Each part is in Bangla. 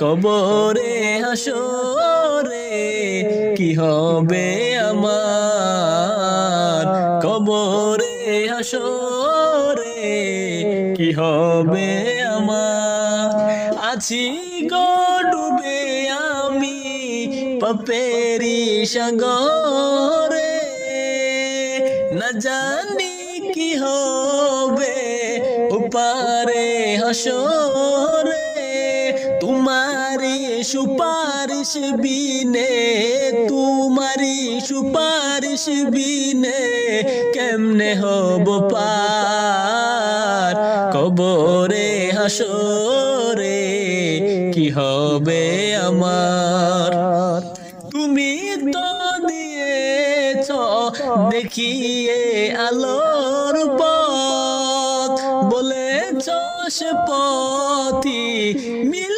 কবরে হাসরে, কি হবে আমার? কবরে হাসরে, কি হবে আমার? আছি গো আমি পাপেরি সাগরে। না জানি কি হবে উপারে হাসরে। তোমারি সুপারিশ বিনে, তোমারি সুপারিশ বিনে কেমনে হব পার? কবরে, হাসরে কি হবে আমার? তুমি তো দিয়েছ, দেখিয়ে আলোর পথ, বলেছ সে পথি মিলবে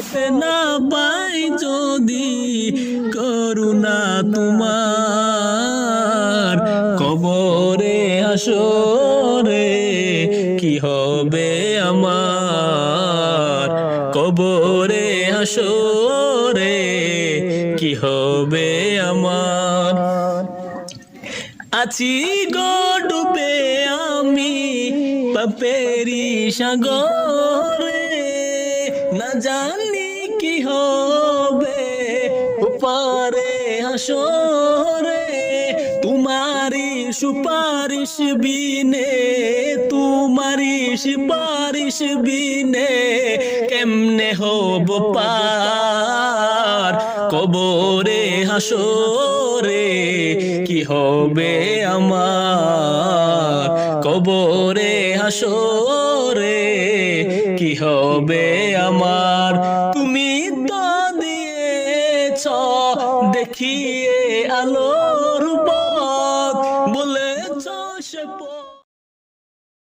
মুসিবত না পাই যদি করুণা তোমার। কবরে হাসরে কি হবে আমার? কবরে হাসরে কি হবে আমার? আছি গো ডুবে আমি পাপেরি সাগরে। না জানি কি হবে? পারে আসরে তোমারি সুপারিশ বিনে তোমারি সুপারিশ বিনে কেমনে হব পার? কবরে হাসরে, কি হবে আমার? কবরে হাসরে, কি হবে আমার? তুমি তো দিয়েছ দেখিয়ে আলো